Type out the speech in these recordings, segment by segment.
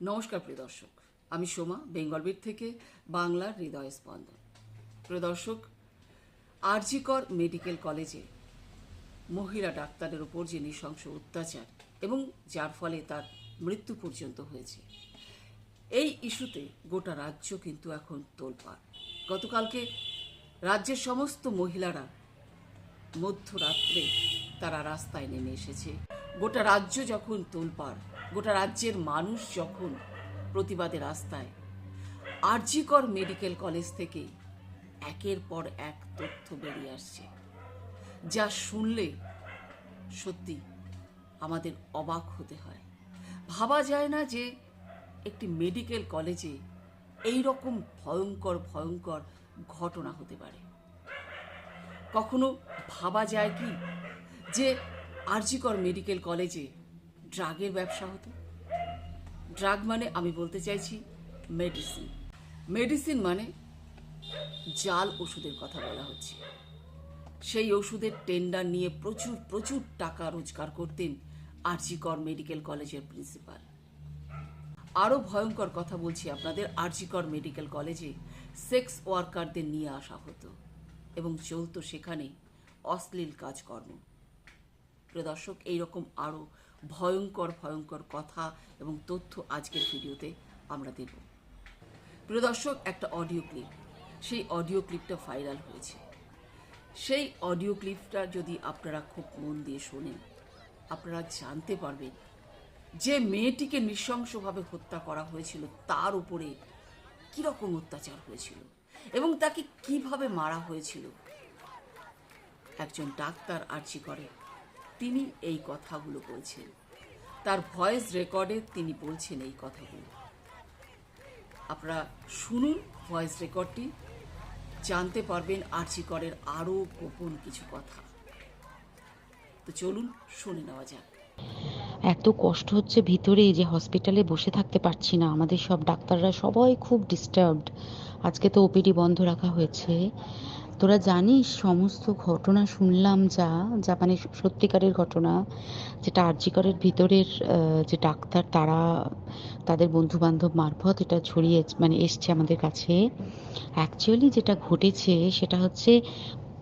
নমস্কার প্রিয় দর্শক। আমি সোমা বেঙ্গলবিট থেকে বাংলার হৃদয় স্পন্দন। প্রিয় দর্শক, আরজিকর মেডিকেল কলেজে মহিলা ডাক্তারের উপর যে নৃশংস অত্যাচার এবং যার ফলে তার মৃত্যু পর্যন্ত হয়েছে, এই ইস্যুতে গোটা রাজ্য কিন্তু এখন তোলপাড়। গতকালকে রাজ্যের সমস্ত মহিলারা মধ্যরাত্রে তারা রাস্তায় নেমে এসেছে। গোটা রাজ্য যখন তোলপাড় গোটা রাজ্যের মানুষ যখন প্রতিবাদে রাস্তায় আরজিকর মেডিকেল কলেজ থেকে একের পর এক তথ্য বেরিয়ে আসছে, যা শুনলে সত্যি আমাদের অবাক হতে হয়। ভাবা যায় না যে একটি মেডিকেল কলেজে এই রকম ভয়ঙ্কর ভয়ঙ্কর ঘটনা হতে পারে। কখনো ভাবা যায় কি যে আরজিকর মেডিকেল কলেজে ড্রাগের ব্যবসা হতো। ড্রাগ মানে আমি বলতে চাইছি মেডিসিন। মেডিসিন মানে জাল ওষুধের কথা বলা হচ্ছে। সেই ওষুধের টেন্ডার নিয়ে প্রচুর প্রচুর টাকা রোজগার করতেন আরজিকর মেডিকেল কলেজের প্রিন্সিপাল। আরও ভয়ঙ্কর কথা বলছি আপনাদের, আরজিকর মেডিকেল কলেজে সেক্স ওয়ার্কারদের নিয়ে আসা হতো এবং চলতো সেখানে অশ্লীল কাজকর্ম। প্রদর্শক এইরকম আরও ভয়ঙ্কর ভয়ঙ্কর কথা এবং তথ্য আজকের ভিডিওতে আমরা দেব। প্রিয় দর্শক, একটা অডিও ক্লিপ সেই অডিও ক্লিপটা ভাইরাল হয়েছে। সেই অডিও ক্লিপটা যদি আপনারা খুব মন দিয়ে শোনেন, আপনারা জানতে পারবেন যে মেয়েটিকে নৃশংসভাবে হত্যা করা হয়েছিল, তার উপরে কীরকম অত্যাচার হয়েছিল এবং তাকে কীভাবে মারা হয়েছিল। একজন ডাক্তার আর্জি করে তিনি এই কথাগুলো বলছেন। তার ভয়েস রেকর্ডে তিনি বলছেন এই কথাগুলো। আপনারা শুনুন ভয়েস রেকর্ডটি। জানতে পারবেন আর্চিকরের আরও গোপন কিছু কথা। তো চলুন শুনে নেওয়া যাক। এত কষ্ট হচ্ছে ভিতরে যে হসপিটালে বসে থাকতে পারছি না। আমাদের সব ডাক্তাররা সবাই খুব ডিস্টার্বড আজকে তো ওপিডি বন্ধ রাখা হয়েছে। তোরা জানিস সমস্ত ঘটনা শুনলাম যা মানে সত্যিকারের ঘটনা যেটা আরজিকরের ভিতরের যে ডাক্তার, তারা তাদের বন্ধুবান্ধব মারফত এটা ছড়িয়ে মানে এসছে আমাদের কাছে। অ্যাকচুয়ালি যেটা ঘটেছে সেটা হচ্ছে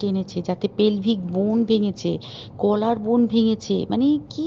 টেনেছে যাতে পেলভিক বোন ভেঙেছে কলার বোন ভেঙেছে মানে কি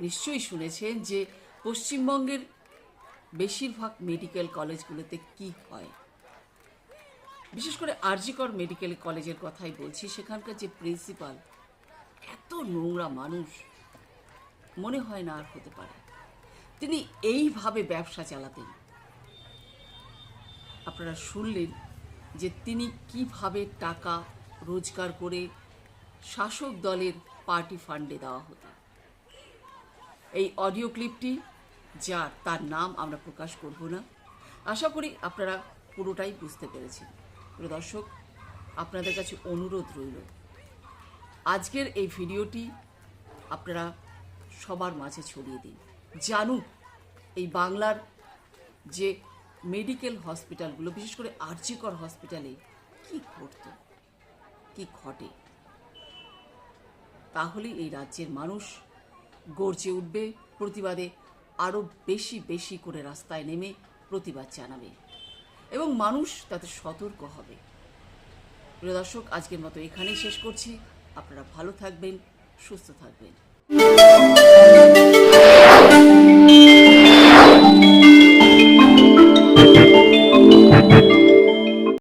নিশ্চয়ই শুনেছেন যে পশ্চিমবঙ্গের বেশিরভাগ মেডিকেল কলেজগুলোতে কি হয়? বিশেষ করে আরজিকর মেডিকেল কলেজের কথাই বলছি, সেখানকার যে প্রিন্সিপাল এত নোংরা মানুষ, মনে হয় না আর হতে পারে। তিনি এইভাবে ব্যবসা চালাতেন। আপনারা শুনলেন যে তিনি কীভাবে টাকা রোজগার করে শাসক দলের পার্টি ফান্ডে দেওয়া হতো। এই অডিও ক্লিপটি যার তার নাম আমরা প্রকাশ করব না, আশা করি আপনারা পুরোটাই বুঝতে পেরেছেন। প্রিয় দর্শক, আপনাদের কাছে অনুরোধ রইল, আজকের এই ভিডিওটি আপনারা সবার মাঝে ছড়িয়ে দিন। জানুক এই বাংলার যে মেডিকেল হসপিটালগুলো, বিশেষ করে আর্যিকর হসপিটালে কি ঘটত, কি ঘটে তাহলে এই রাজ্যের মানুষ গর্জে উঠবে। প্রতিবাদে আরও বেশি বেশি করে রাস্তায় নেমে প্রতিবাদ জানাবে। এবং মানুষ তাতে সতর্ক হবে। প্রিয় দর্শক, আজকের মতো এখানেই শেষ করছি। আপনারা ভালো থাকবেন, সুস্থ থাকবেন।